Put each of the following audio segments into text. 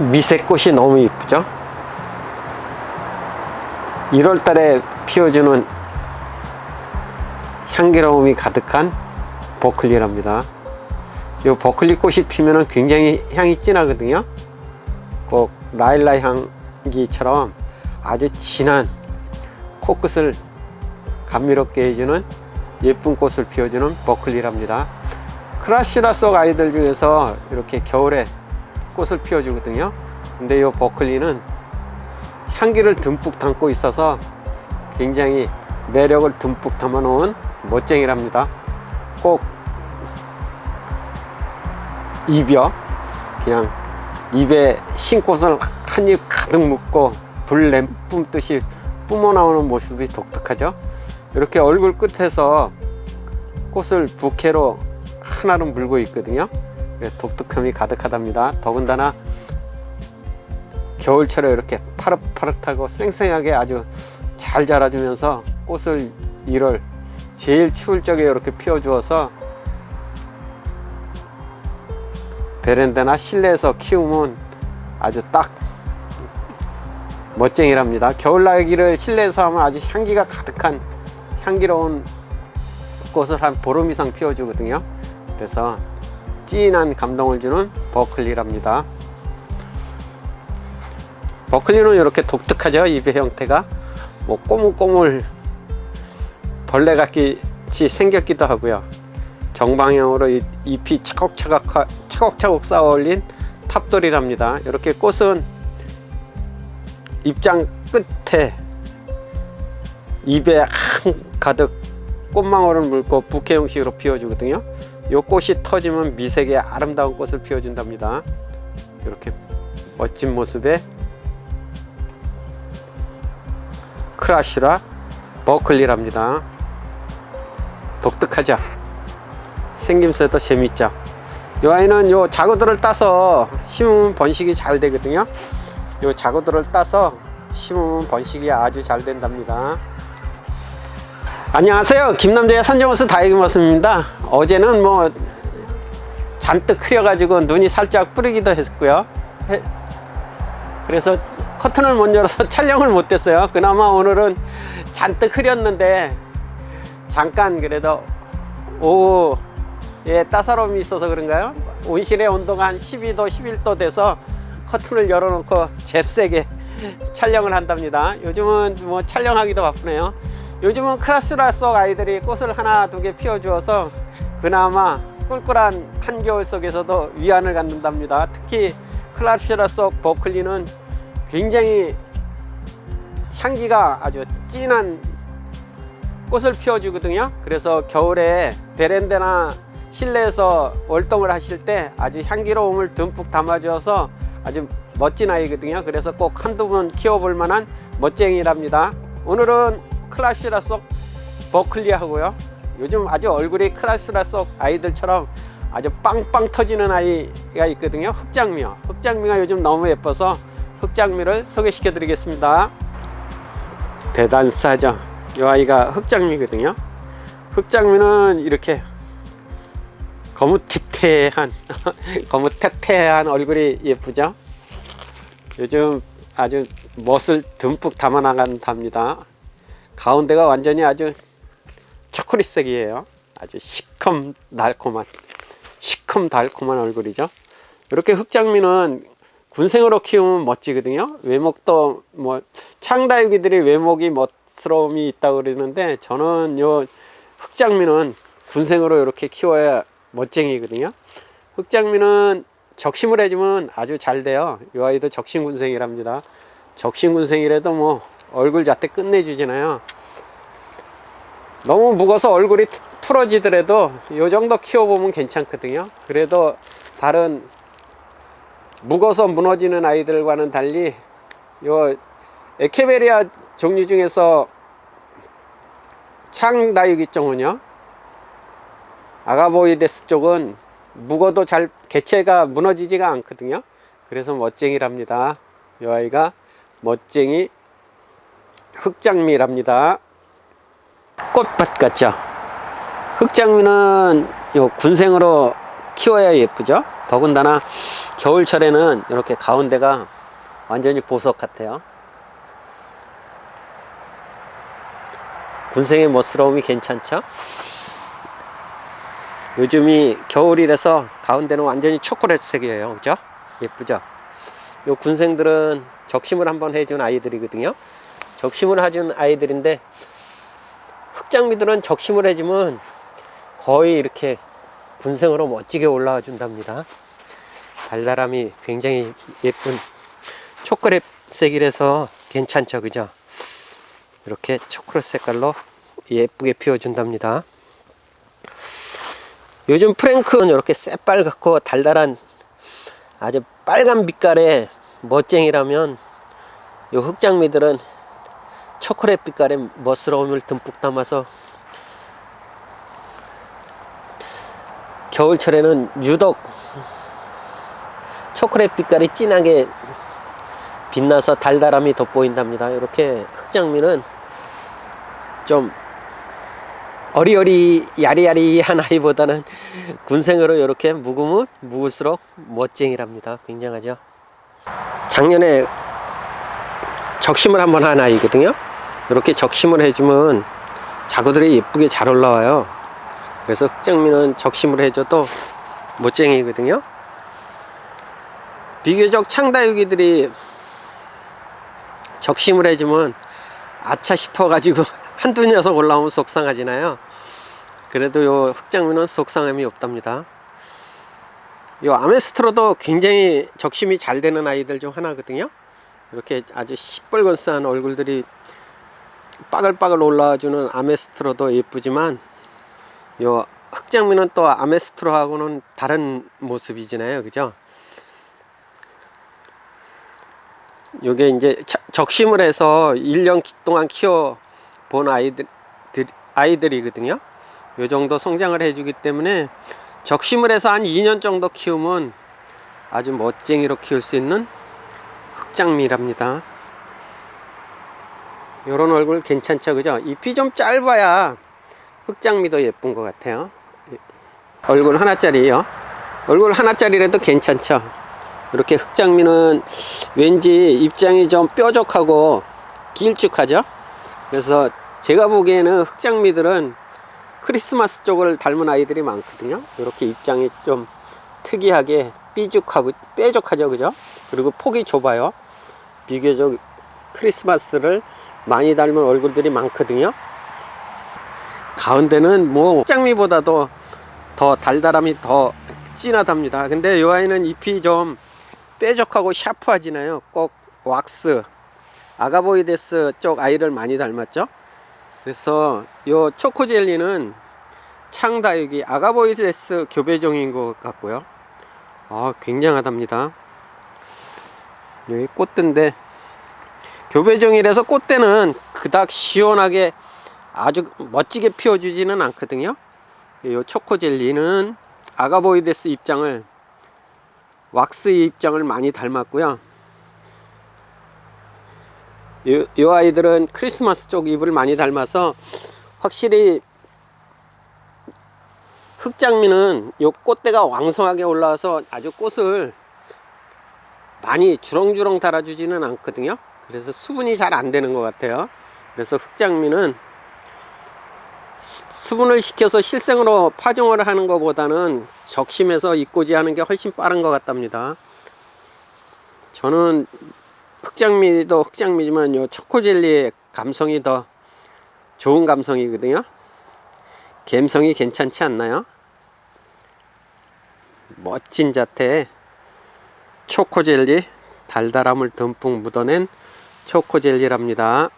미색꽃이 너무 이쁘죠? 1월 달에 피워주는 향기로움이 가득한 버클리랍니다. 이 버클리 꽃이 피면은 굉장히 향이 진하거든요. 꼭 라일라 향기처럼 아주 진한 코끝을 감미롭게 해주는 예쁜 꽃을 피워주는 버클리랍니다. 크라시라 속 아이들 중에서 이렇게 겨울에 꽃을 피워주거든요. 근데 이 버클리는 향기를 듬뿍 담고 있어서 굉장히 매력을 듬뿍 담아 놓은 멋쟁이랍니다. 꼭 입이요. 그냥 입에 흰꽃을 한 입 가득 묻고 불 내뿜듯이 뿜어 나오는 모습이 독특하죠. 이렇게 얼굴 끝에서 꽃을 부케로 하나로 물고 있거든요. 예, 독특함이 가득하답니다. 더군다나 겨울철에 이렇게 파릇파릇하고 쌩쌩하게 아주 잘 자라주면서 꽃을 1월 제일 추울 적에 이렇게 피워주어서 베란다나 실내에서 키우면 아주 딱 멋쟁이랍니다. 겨울나기를 실내에서 하면 아주 향기가 가득한 향기로운 꽃을 한 보름 이상 피워주거든요. 그래서 진한 감동을 주는 버클리랍니다. 버클리는 이렇게 독특하죠. 잎의 형태가 뭐 꼬물꼬물 벌레 같이 생겼기도 하고요. 정방향으로 이- 잎이 차곡차곡 차곡차곡 쌓아 올린 탑돌이랍니다. 이렇게 꽃은 입장 끝에 입에 한 가득 꽃망울을 물고 부케 형식으로 피워주거든요. 이 꽃이 터지면 미색의 아름다운 꽃을 피워준답니다. 이렇게 멋진 모습의 크라시라 버클리랍니다. 독특하죠? 생김새도 재밌죠? 이 아이는 요 자구들을 따서 심으면 번식이 잘 되거든요. 요 자구들을 따서 심으면 번식이 아주 잘 된답니다. 안녕하세요. 김남자의 산정호수 다이기머스입니다. 어제는 뭐 잔뜩 흐려가지고 눈이 살짝 뿌리기도 했고요. 해- 그래서 커튼을 못 열어서 촬영을 못했어요. 그나마 오늘은 잔뜩 흐렸는데 잠깐 그래도 오후에 따사로움이 있어서 그런가요? 온실의 온도가 한 12도, 11도 돼서 커튼을 열어놓고 잽세게 촬영을 한답니다. 요즘은 뭐 촬영하기도 바쁘네요. 요즘은 크라스라 속 아이들이 꽃을 하나 두 개 피워주어서 그나마 꿀꿀한 한겨울 속에서도 위안을 갖는답니다. 특히 클라스라 속 버클리는 굉장히 향기가 아주 진한 꽃을 피워주거든요. 그래서 겨울에 베란다나 실내에서 월동을 하실 때 아주 향기로움을 듬뿍 담아줘서 아주 멋진 아이거든요. 그래서 꼭 한두 번 키워볼 만한 멋쟁이랍니다. 오늘은 클라시라 속 버클리 하고요. 요즘 아주 얼굴이 클라시라 속 아이들처럼 아주 빵빵 터지는 아이가 있거든요. 흑장미요. 흑장미가 요즘 너무 예뻐서 흑장미를 소개시켜 드리겠습니다. 대단싸죠. 이 아이가 흑장미거든요. 흑장미는 이렇게 거뭇태태한 거뭇태태한 얼굴이 예쁘죠. 요즘 아주 멋을 듬뿍 담아 나간답니다. 가운데가 완전히 아주 초콜릿색이에요. 아주 시큼 달콤한 시큼 달콤한 얼굴이죠. 이렇게 흑장미는 군생으로 키우면 멋지거든요. 외목도 뭐 창다육이들이 외목이 멋스러움이 있다고 그러는데 저는 요 흑장미는 군생으로 이렇게 키워야 멋쟁이거든요. 흑장미는 적심을 해주면 아주 잘 돼요. 이 아이도 적심군생이랍니다. 적심군생이라도 뭐 얼굴 자태 끝내주잖아요. 너무 묵어서 얼굴이 툭 풀어지더라도 이 정도 키워보면 괜찮거든요. 그래도 다른 묵어서 무너지는 아이들과는 달리 요 에케베리아 종류 중에서 창다육이 쪽은요 아가보이데스 쪽은 묵어도 잘 개체가 무너지지가 않거든요. 그래서 멋쟁이랍니다. 이 아이가 멋쟁이 흑장미랍니다 꽃밭 같죠 흑장미는 요 군생으로 키워야 예쁘죠 더군다나 겨울철에는 이렇게 가운데가 완전히 보석 같아요. 군생의 멋스러움이 괜찮죠? 요즘이 겨울이라서 가운데는 완전히 초콜릿색이에요. 그죠? 예쁘죠? 요 군생들은 적심을 한번 해준 아이들이거든요. 적심을 해준 아이들인데 흑장미들은 적심을 해주면 거의 이렇게 군생으로 멋지게 올라와 준답니다. 달달함이 굉장히 예쁜 초콜릿색이라서 괜찮죠, 그죠? 이렇게 초콜릿 색깔로 예쁘게 피워준답니다. 요즘 프랭크는 이렇게 새빨갛고 달달한 아주 빨간 빛깔의 멋쟁이라면 요 흑장미들은 초콜릿 빛깔의 멋스러움을 듬뿍 담아서 겨울철에는 유독 초콜릿 빛깔이 진하게 빛나서 달달함이 돋보인답니다. 이렇게 흑장미는 좀 어리어리 야리야리한 아이보다는 군생으로 이렇게 묵으면 묵을수록 멋쟁이랍니다. 굉장하죠. 작년에 적심을 한번 한 아이거든요. 이렇게 적심을 해주면 자구들이 예쁘게 잘 올라와요. 그래서 흑장미는 적심을 해줘도 멋쟁이거든요. 비교적 창다육이들이 적심을 해주면 아차 싶어가지고 한두 녀석 올라오면 속상하잖아요. 그래도 요 흑장미는 속상함이 없답니다. 요 아메스트로도 굉장히 적심이 잘 되는 아이들 중 하나거든요. 이렇게 아주 시뻘건싸한 얼굴들이 빠글빠글 올라와주는 아메스트로도 예쁘지만 요 흑장미는 또 아메스트로하고는 다른 모습이잖아요. 그죠? 요게 이제 자- 적심을 해서 1년 동안 키워 본 아이들 아이들이거든요. 요 정도 성장을 해주기 때문에 적심을 해서 한 2년 정도 키우면 아주 멋쟁이로 키울 수 있는 흑장미랍니다. 요런 얼굴 괜찮죠, 그죠? 잎이 좀 짧아야 흑장미도 예쁜 것 같아요. 얼굴 하나짜리요. 얼굴 하나짜리라도 괜찮죠. 이렇게 흑장미는 왠지 입장이 좀 뾰족하고 길쭉하죠. 그래서 제가 보기에는 흑장미들은 크리스마스 쪽을 닮은 아이들이 많거든요. 이렇게 입장이 좀 특이하게 삐죽하고 뾰족하죠, 그죠? 그리고 폭이 좁아요. 비교적 크리스마스를 많이 닮은 얼굴들이 많거든요. 가운데는 뭐 흑장미보다도 더 달달함이 더 진하답니다. 근데 이 아이는 잎이 좀 뾰족하고 샤프하지나요. 꼭 왁스, 아가보이데스 쪽 아이를 많이 닮았죠. 그래서 요 초코젤리는 창다육이 아가보이데스 교배종인 것 같고요. 아, 굉장하답니다. 여기 꽃대인데 교배종이라서 꽃대는 그닥 시원하게 아주 멋지게 피워주지는 않거든요. 요 초코젤리는 아가보이데스 입장을 왁스의 입장을 많이 닮았고요. 요, 요 아이들은 크리스마스 쪽 잎을 많이 닮아서 확실히 흑장미는 요 꽃대가 왕성하게 올라와서 아주 꽃을 많이 주렁주렁 달아주지는 않거든요. 그래서 수분이 잘 안 되는 것 같아요. 그래서 흑장미는 수- 수분을 시켜서 실생으로 파종을 하는 것보다는 적심해서 입고지 하는 게 훨씬 빠른 것 같답니다. 저는 흑장미도 흑장미지만 요 초코젤리의 감성이 더 좋은 감성이거든요. 감성이 괜찮지 않나요? 멋진 자태의 초코젤리 달달함을 듬뿍 묻어낸 초코 젤리랍니다.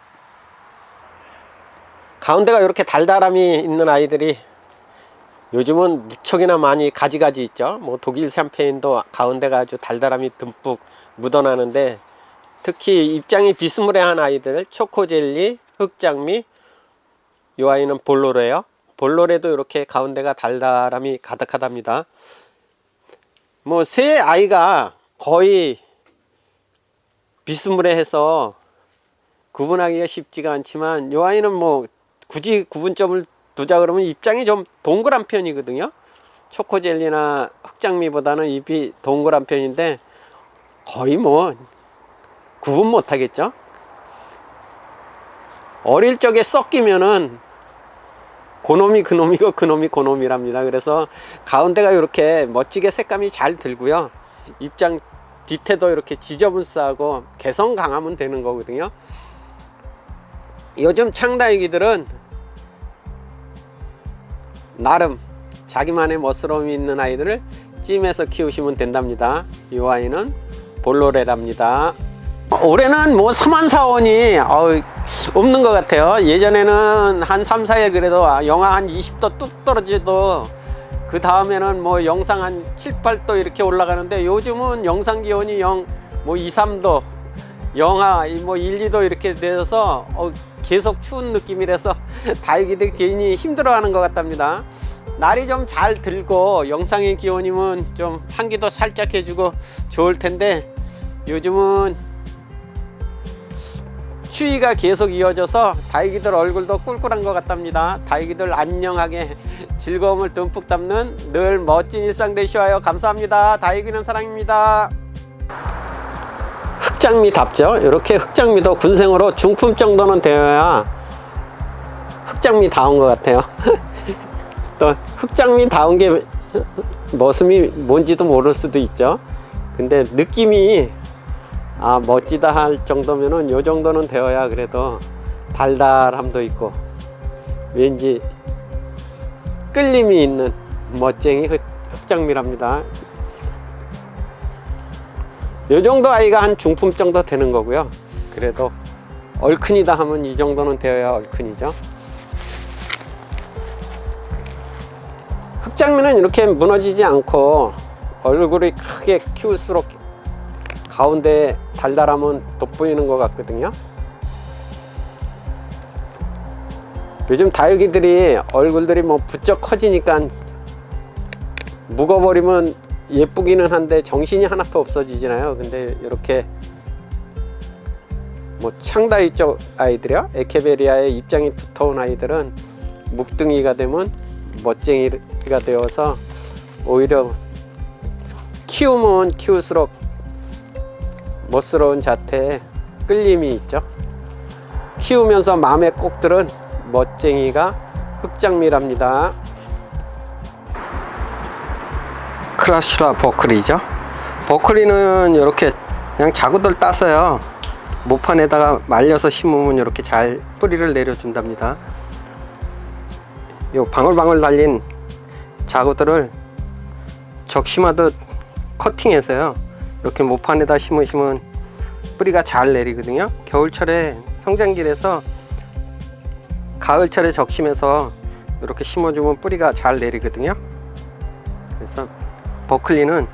가운데가 이렇게 달달함이 있는 아이들이 요즘은 무척이나 많이 가지가지 있죠. 뭐 독일 샴페인도 가운데가 아주 달달함이 듬뿍 묻어나는데 특히 입장이 비스무리한 아이들 초코젤리, 흑장미, 이 아이는 볼로레요. 볼로레도 이렇게 가운데가 달달함이 가득하답니다. 뭐 세 아이가 거의 비스무리해서 구분하기가 쉽지가 않지만 이 아이는 뭐 굳이 구분점을 두자 그러면 입장이 좀 동그란 편이거든요. 초코젤리나 흑장미보다는 잎이 동그란 편인데 거의 뭐 구분 못 하겠죠? 어릴 적에 섞이면은 고놈이 그놈이고 그놈이 고놈이랍니다. 그래서 가운데가 이렇게 멋지게 색감이 잘 들고요. 입장 뒤태도 이렇게 지저분싸고 개성 강하면 되는 거거든요. 요즘 창다이기들은 나름 자기만의 멋스러움이 있는 아이들을 찜해서 키우시면 된답니다. 이 아이는 볼로레랍니다. 올해는 뭐 서만사원이 없는 것 같아요. 예전에는 한 3, 4일 그래도 영하 한 20도 뚝 떨어지도 그 다음에는 뭐 영상 한 7, 8도 이렇게 올라가는데 요즘은 영상 기온이 영, 뭐 2, 3도, 영하 뭐 1, 2도 이렇게 돼서 어, 계속 추운 느낌이라서 다육이들 괜히 힘들어하는 것 같답니다. 날이 좀 잘 들고 영상의 기온이면 좀 환기도 살짝 해주고 좋을 텐데 요즘은 추위가 계속 이어져서 다육이들 얼굴도 꿀꿀한 것 같답니다. 다육이들 안녕하게 즐거움을 듬뿍 담는 늘 멋진 일상 되시와요. 감사합니다. 다육이는 사랑입니다. 흑장미답죠. 이렇게 흑장미도 군생으로 중품 정도는 되어야 흑장미다운 것 같아요. 또 흑장미다운 게 모습이 뭔지도 모를 수도 있죠. 근데 느낌이 아 멋지다 할 정도면은 요 정도는 되어야 그래도 달달함도 있고 왠지 끌림이 있는 멋쟁이 흑, 흑장미랍니다. 요 정도 아이가 한 중품 정도 되는 거고요. 그래도 얼큰이다 하면 이 정도는 되어야 얼큰이죠. 흑장미는 이렇게 무너지지 않고 얼굴이 크게 키울수록 가운데 달달함은 돋보이는 것 같거든요. 요즘 다육이들이 얼굴들이 뭐 부쩍 커지니까 묵어버리면 예쁘기는 한데 정신이 하나도 없어지잖아요. 근데 이렇게 뭐 창다이 쪽 아이들이요, 에케베리아의 입장이 두터운 아이들은 묵둥이가 되면 멋쟁이가 되어서 오히려 키우면 키울수록 멋스러운 자태에 끌림이 있죠. 키우면서 마음에 꼭 들은 멋쟁이가 흑장미랍니다. 크라슈라 버클이죠. 버클리는 이렇게 그냥 자구들 따서요. 모판에다가 말려서 심으면 이렇게 잘 뿌리를 내려준답니다. 요 방울방울 달린 자구들을 적심하듯 커팅해서요. 이렇게 모판에다 심으시면 뿌리가 잘 내리거든요. 겨울철에 성장길에서 가을철에 적심해서 이렇게 심어주면 뿌리가 잘 내리거든요. 그래서 버클리는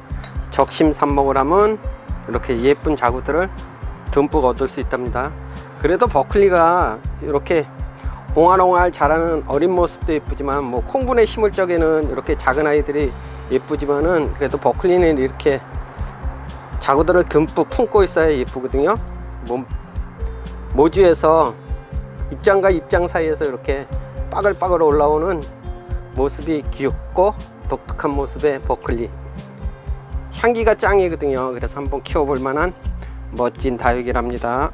적심 삽목을 하면 이렇게 예쁜 자구들을 듬뿍 얻을 수 있답니다. 그래도 버클리가 이렇게 옹알옹알 자라는 어린 모습도 예쁘지만 뭐 콩분에 심을 적에는 이렇게 작은 아이들이 예쁘지만은 그래도 버클리는 이렇게 자구들을 듬뿍 품고 있어야 예쁘거든요. 모, 모주에서 입장과 입장 사이에서 이렇게 빠글빠글 올라오는 모습이 귀엽고 독특한 모습의 버클리. 향기가 짱이거든요. 그래서 한번 키워볼 만한 멋진 다육이랍니다.